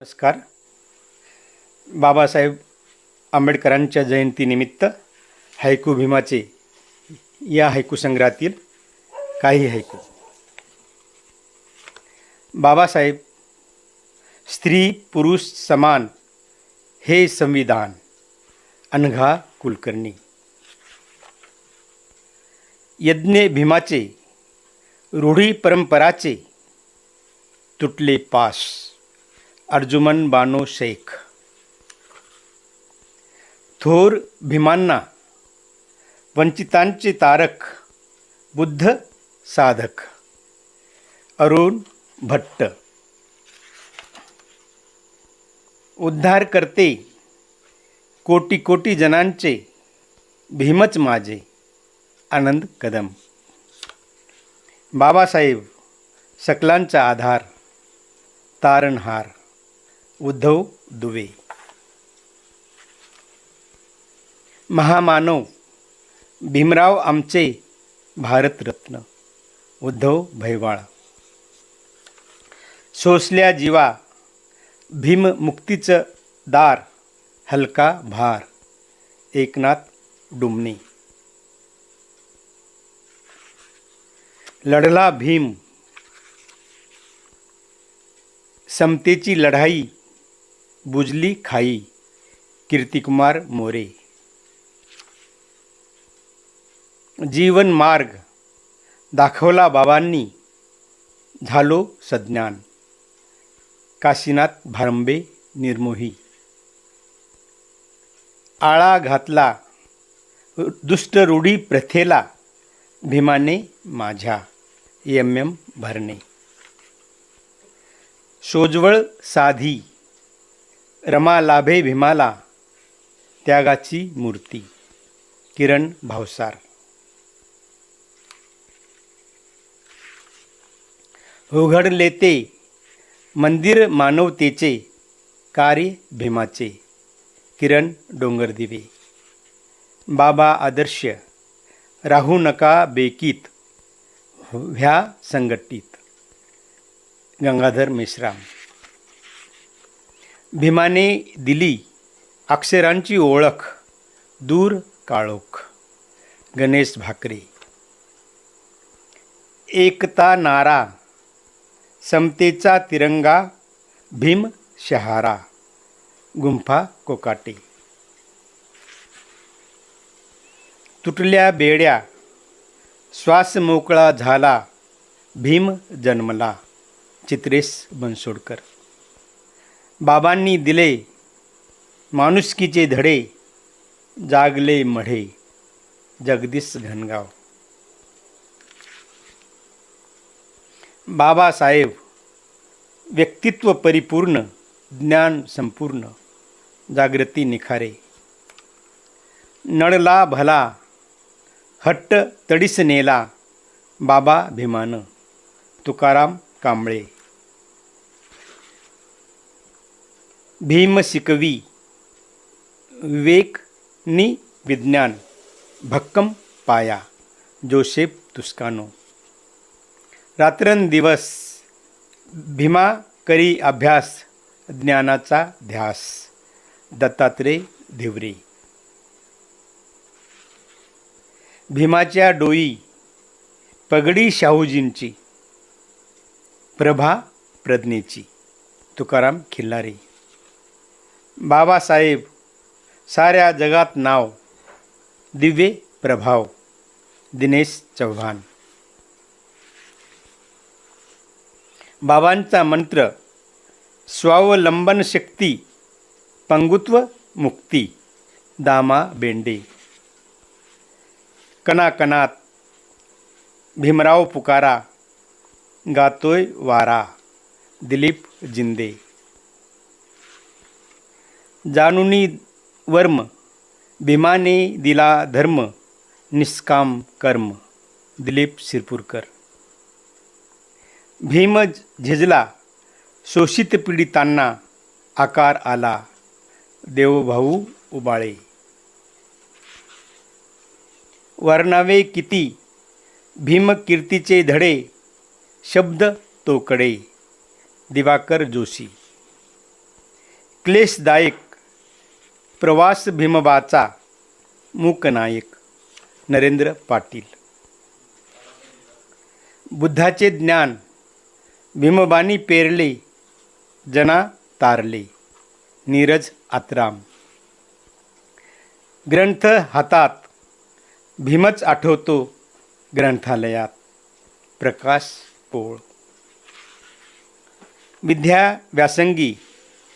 नमस्कार. बाबासाहेब आंबेडकरांच्या जयंतीनिमित्त हायकू भीमाचे या हायकू संग्रहातील काही हायकू. बाबासाहेब स्त्री पुरुष समान हे संविधान अनघा कुलकर्णी. यज्ञ भीमाचे रूढी परंपराचे तुटले पास. अर्जुमन बानो शेख. थोर भीमांना वंचितांचे तारक बुद्ध साधक. अरुण भट्ट. उद्धार करते कोटी कोटी जनांचे भीमच माझे आनंद कदम. बाबासाहेब सकलांचा आधार तारणहार. उद्धव दुवे। महामानव भीमराव आमचे भारतरत्न उद्धव भैवाळ। सोसल्या जीवा भीममुक्तीचं दार हलका भार एकनाथ डुमणे। लढला भीम समतेची लढाई बुजली खाई कीर्तिकुमार मोरे. जीवन मार्ग दाखवला बाबांनी झालो सज्ञान. काशीनाथ भारंबे निर्मोही. आळा घातला दुष्ट रूढी प्रथेला भीमाने माझ्या एम एम भरणे. सोजवळ साधी रमा लाभे भीमाला त्यागाची मूर्ती किरण भावसार. उघडले ते मंदिर मानवतेचे कार्य भीमाचे किरण डोंगरदिवे. बाबा आदर्श राहू नका बेकीत व्ह्या संघटित. गंगाधर मेश्राम. भीमाने दिली अक्षरांची ओळख दूर काळोख. गणेश भाकरे. एकता नारा समतेचा तिरंगा भीम शहारा. गुंफा कोकाटे. तुटल्या बेड्या श्वास मोकळा झाला भीम जन्मला. चित्रेश बनसोडकर. बाबांनी दिले माणुसकीचे धडे जागले मढे. जगदीश घनगाव बाबासाहेब व्यक्तित्व परिपूर्ण ज्ञान संपूर्ण जागृती निखारे. नळला भला हट्ट तडीस नेला बाबा भीमान. तुकाराम कांबळे. भीम शिकवी विवेक नि विज्ञान भक्कम पाया जोसेफ तुस्कानो रात्रंदिवस भीमा करी अभ्यास ज्ञानाचा ध्यास दत्तात्रय धिवरे भीमाच्या डोई पगडी शाहूजींची प्रभा प्रज्ञेची तुकाराम खिल्लारे बाबासाहेब साऱ्या जगात नाव. दिव्य प्रभाव. दिनेश चव्हाण. बाबांचा मंत्र स्वावलंबन शक्ती पंगुत्व मुक्ती. दामा बेंडे. कणाकणात भीमराव पुकारा गातोय वारा. दिलीप जिंदे. जानुनी वर्म भीमाने दिला धर्म निष्काम कर्म दिलीप शिरपूरकर. भीम झिजला शोषित पीडितांना आकार आला देवभाऊ उबाळे. वर्णावे किती भीमकीर्तीचे धडे शब्द तोकडे दिवाकर जोशी. क्लेशदायक प्रवास भीमबाचा मूकनायक नरेंद्र पाटील. बुद्धाचे ज्ञान भीमबानी पेरले जना तारले नीरज आत्राम. ग्रंथ हातात भीमच आठवतो ग्रंथालयात प्रकाश पोळ. विद्या व्यासंगी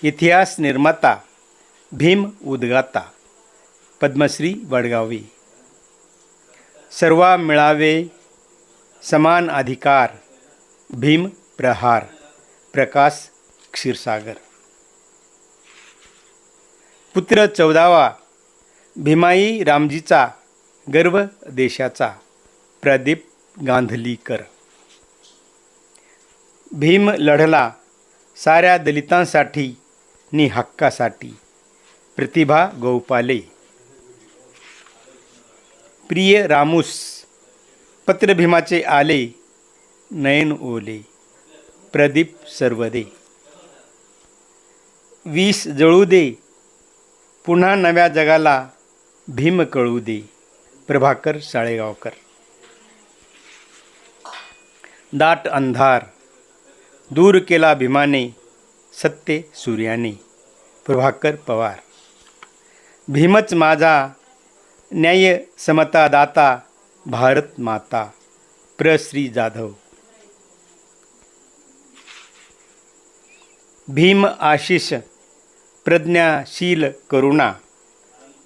इतिहास निर्माता भीम उद्गाता पद्मश्री वडगावी. सर्वा मिळावे समान अधिकार भीम प्रहार प्रकाश क्षीरसागर. पुत्र चौदावा भीमाई रामजीचा गर्व देशाचा प्रदीप गांधलीकर. भीम लढला साऱ्या दलितांसाठी नि हक्कासाठी. प्रतिभा गोपाले. प्रिय रामूस पत्र भीमाचे आले नयन ओले प्रदीप सर्वदे. वीस जळू दे पुन्हा नव्या जगाला भीम कळू दे प्रभाकर साळेगावकर. दाट अंधार दूर केला भीमाने सत्य सूर्याने प्रभाकर पवार. भीमच माझा न्याय समता दाता भारत माता प्रश्री जाधव. भीम आशिष प्रज्ञाशील करुणा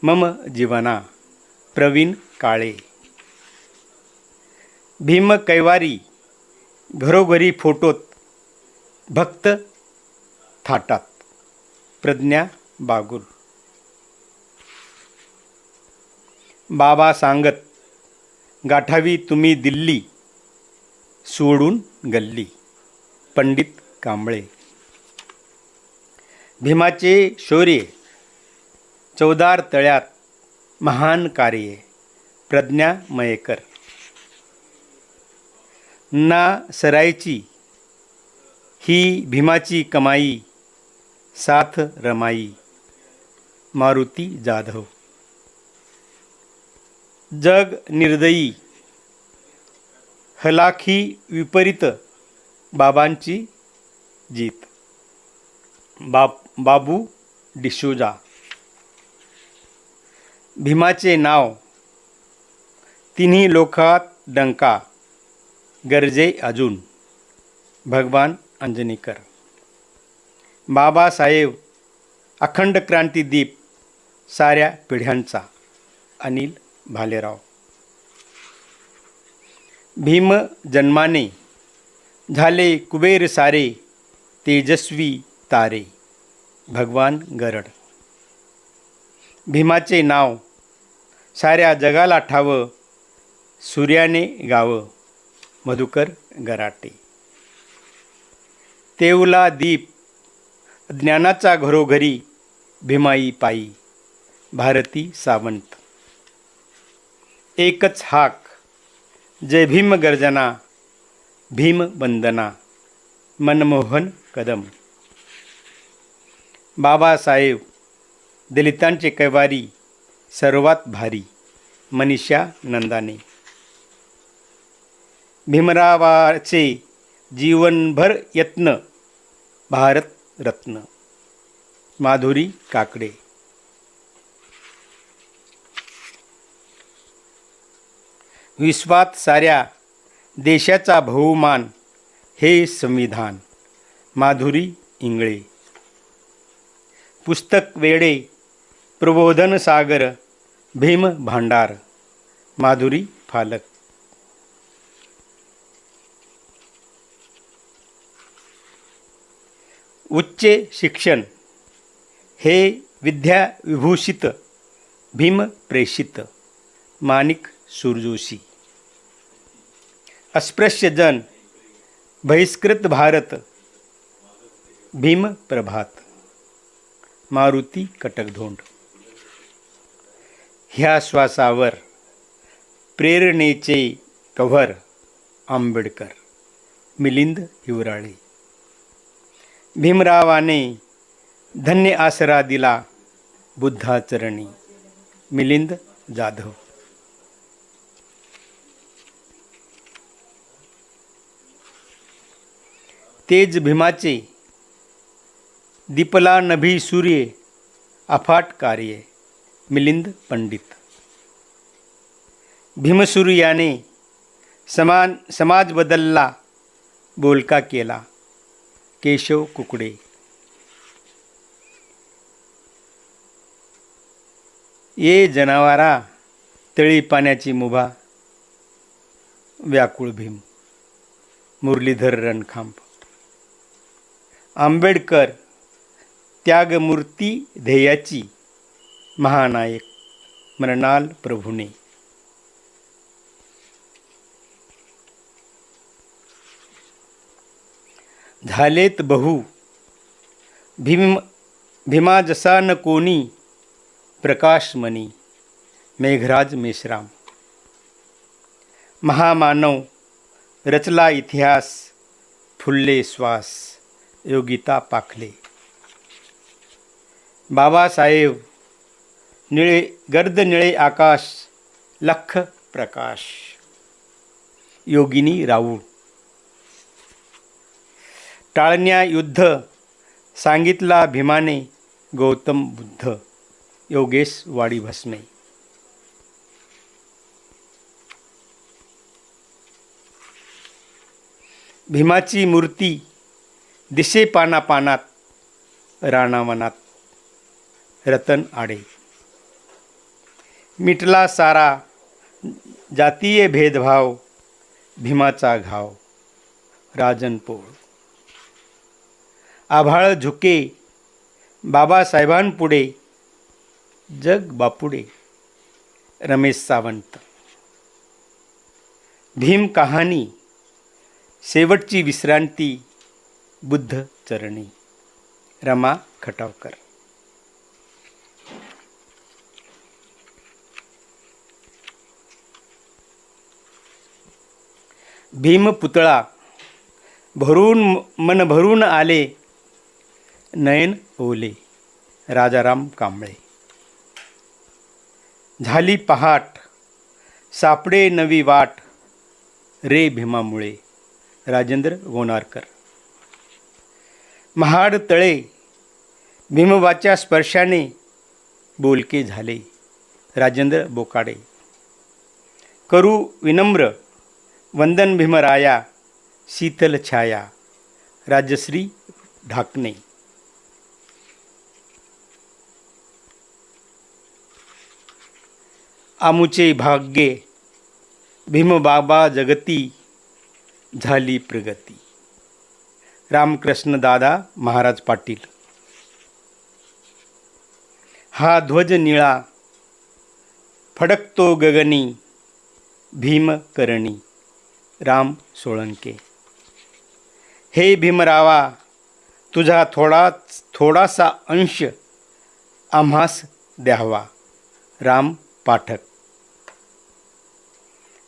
मम जीवना प्रवीण काळे. भीम कैवारी घरोघरी फोटोत भक्त थाटात प्रज्ञा बागुल. बाबा सांगत गाठावी तुम्ही दिल्ली सोडून गल्ली. पंडित कांबळे. भीमाचे शौर्य चौदार तळ्यात महान कार्ये प्रज्ञा मयेकर ना सरायची ही भीमाची कमाई साथ रमाई. मारुती जाधव. जग निर्दयी. हलाखी विपरीत बाबांची जीत. बाब बाबू डिशोजा. भीमाचे नाव. तिन्ही लोकात डंका. गरजे अजून. भगवान अंजनीकर. बाबासाहेब अखंड क्रांतीदीप साऱ्या पिढ्यांचा. अनिल भालेराव. भीम जन्माने झाले कुबेर सारे तेजस्वी तारे. भगवान गरड. भीमाचे नाव साऱ्या जगाला ठावं सूर्याने गावं मधुकर गराटे. तेवला दीप ज्ञानाचा घरोघरी भीमाई पायी भारती सावंत. एकच हाक. जय भीम गर्जना भीम वंदना मनमोहन कदम. बाबासाहेब दलितांचे कैवारी सर्वात भारी मनीषा नंदाने. भीमरावाचे जीवनभर यत्न भारत रत्न. माधुरी काकडे. विश्वात साऱ्या देशाचा बहुमान हे संविधान. माधुरी इंगळे. पुस्तक वेडे प्रबोधन सागर भीम भांडार. माधुरी फालक. उच्च शिक्षण हे विद्याविभूषित भीम प्रेषित. माणिक सुरजोशी. अस्पृश्य जन, बहिष्कृत भारत, भीम प्रभात। मारुती कटकधोंड। ह्या श्वासावर प्रेरणेचे कव्हर आंबेडकर, मिलिंद हिवराळे। भीमरावाने धन्य आसरा दिला बुद्धाचरणी, मिलिंद जाधव। तेज भीमाचे दीपला नभी सूर्य अफाट कार्य मिलिंद पंडित. भीमसूर्याने समान समाज बदलला बोलका केला केशव कुकडे. ये जनावारा तळी पाण्याची मुभा व्याकुळ भीम मुरलीधर रणखांब. आंबेडकर त्यागमूर्ती ध्येयाची महानायक मृणाल प्रभूने. झालेत बहु. भीम भीमा जसा न कोणी प्रकाशमणी मेघराज मेश्राम. महामानव रचला इतिहास फुल्ले श्वास. योगिता पाखले. बाबासाहेब निळे गर्द निळे आकाश लख प्रकाश. योगिनी राऊळ. टाळण्या युद्ध सांगितला भीमाने गौतम बुद्ध. योगेश वाडी भस्मे भीमाची मूर्ती दिशे पाना पानात राणावनात रतन आडे. मिटला सारा जातीय भेदभाव भीमाचा घाव राजनपोळ आभाळ झुके बाबासाहेबांपुढे जग बापुडे रमेश सावंत. भीम कहाणी शेवटची विश्रांती बुद्ध चरणी. रमा खटावकर. भीम पुतळा भरून मन भरून आले. नयन ओले. राजाराम कांबळे. झाली पहाट. सापडे नवी वाट. रे भीमामुळे. राजेंद्र गोनारकर महाड तळे भीमबाच्या स्पर्शाने बोलके झाले. राजेंद्र बोकाडे. करू विनम्र वंदन भीमराया शीतल छाया. राजश्री ढाकणे. आमुचे भाग्ये भीमबाबा जगती झाली प्रगती. रामकृष्ण दादा महाराज पाटील. हा ध्वज निळा फडकतो गगनी भीमकरणी राम सोळंके. हे भीमरावा तुझा थोडा थोडासा अंश आम्हास द्यावा राम पाठक.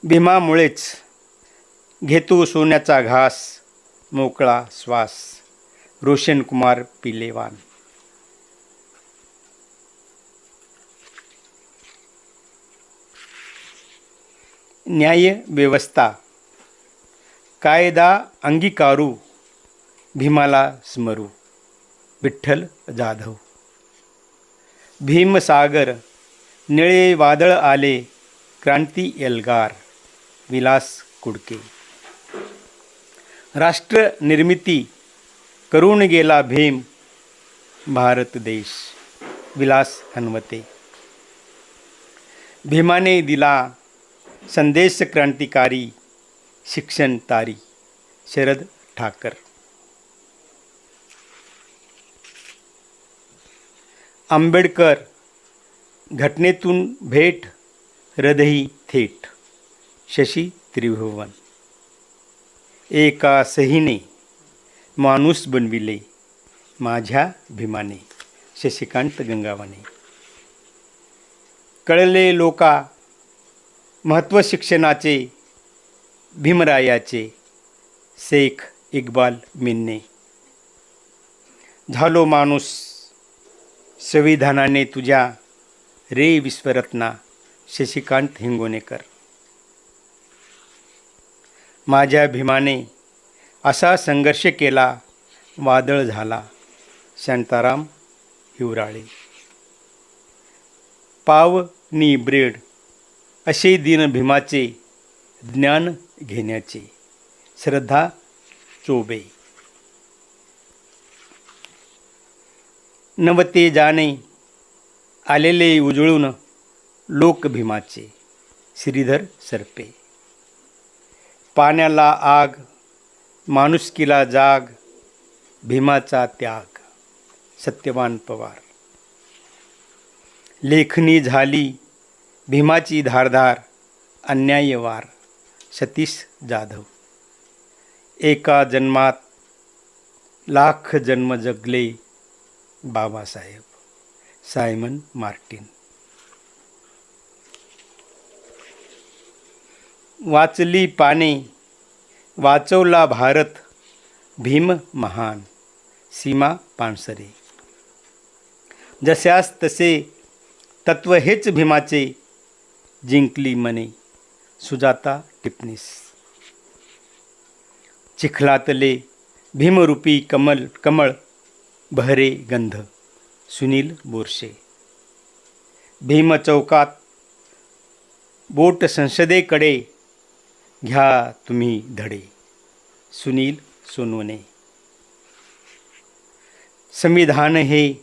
भीमामुळेच घेतो सोन्याचा घास मोकळा श्वास रोशनकुमार पिलेवान. न्याय व्यवस्था. कायदा अंगीकारू भीमाला स्मरू. विठ्ठल जाधव. भीमसागर निळे वादळ आले क्रांती एल्गार विलास कुडके. राष्ट्र निर्मिती करून गेला भीम भारत देश विलास हनवते भीमाने दिला संदेश क्रांतिकारी शिक्षण तारी शरद ठाकर. आंबेडकर घटनेतून भेट हृदयी थेट शशी त्रिभुवन. एका सहीने माणूस बनविले माझ्या भीमाने शशिकांत गंगावाने. कळले लोका महत्त्व शिक्षणाचे भीमरायाचे शेख इक्बाल मिन्ने. झालो माणूस संविधानाने तुझ्या रे विश्वरत्ना शशिकांत हिंगोणेकर. माझ्या भीमाने असा संघर्ष केला वादळ झाला. शांताराम हिवराळे. पाव नी ब्रेड असे दिन भीमाचे ज्ञान घेण्याचे. श्रद्धा चोबे. नवते जाणे आलेले उजळून लोक भीमाचे. श्रीधर सरपे. पाण्याला आग माणुसकीला जाग भीमाचा त्याग. सत्यवान पवार. लेखणी झाली भीमाची धारधार अन्यायवार सतीश जाधव. एका जन्मात लाख जन्म जगले बाबासाहेब. Simon Martin. वाचली पाने वाचवला भारत. भीम महान. सीमा पानसरे. जशास तसे तत्व हेच भीमाचे जिंकली मने. सुजाता टिपणीस. चिखलातले भीमरूपी कमल कमळ बहरे गंध. सुनील बोरशे. भीमचौकात बोट संसदेकडे घ्या तुम्ही धडे. सुनील सोनवणे. संविधान हे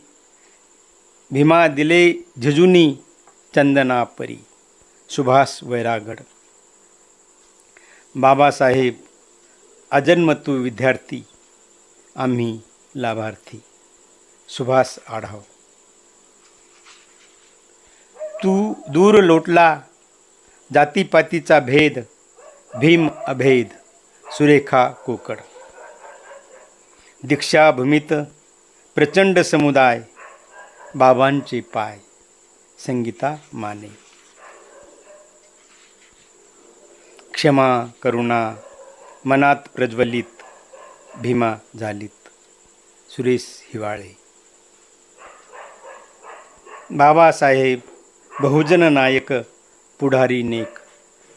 भीमा दिले झजुनी चंदना परी सुभाष वैरागड. बाबासाहेब अजन्मतू विद्यार्थी आम्ही लाभार्थी. सुभाष आढाव. तू दूर लोटला जातीपातीचा भेद भीम अभेद सुरेखा कोकड. दीक्षाभूमीत प्रचंड समुदाय बाबांचे पाय. संगीता माने. क्षमा करुणा मनात प्रज्वलित भीमा झालीत. सुरेश हिवाळे. बाबासाहेब बहुजन नायक पुढारी नेक.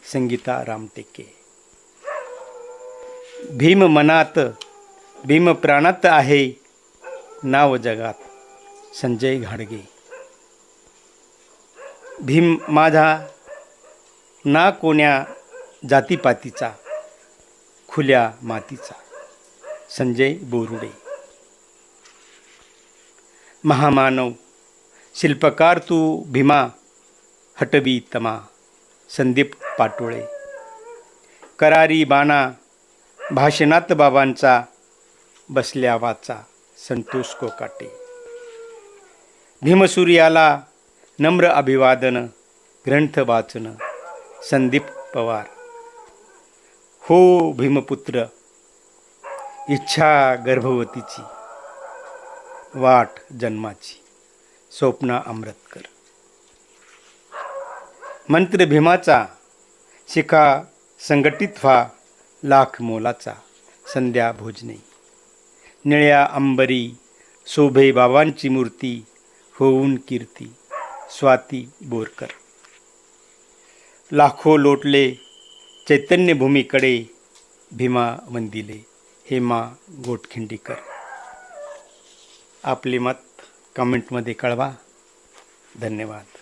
संगीता रामटेके. भीम मनात भीम प्राणात आहे नाव जगात संजय घाडगे. भीम माझा ना कोण्या जातीपातीचा खुल्या मातीचा संजय बोरुडे. महामानव शिल्पकार तू भीमा हटवी तमा. संदीप पाटोळे. करारी बाणा भाषणात बाबांचा बसल्या वाचा संतोष कोकाटे. भीमसूर्याला नम्र अभिवादन ग्रंथ वाचन संदीप पवार. हो भीमपुत्र इच्छा गर्भवतीची वाट जन्माची स्वप्ना अमृतकर. मंत्र भीमाचा शिखा संघटित व्हा लाख मोलाचा संध्या भोजने. निळ्या अंबरी शोभे बाबांची मूर्ती होऊन कीर्ती स्वाती बोरकर. लाखो लोटले चैतन्यभूमीकडे भीमा वंदिले हेमा गोटखिंडीकर. आपले मत कमेंटमध्ये कळवा. धन्यवाद.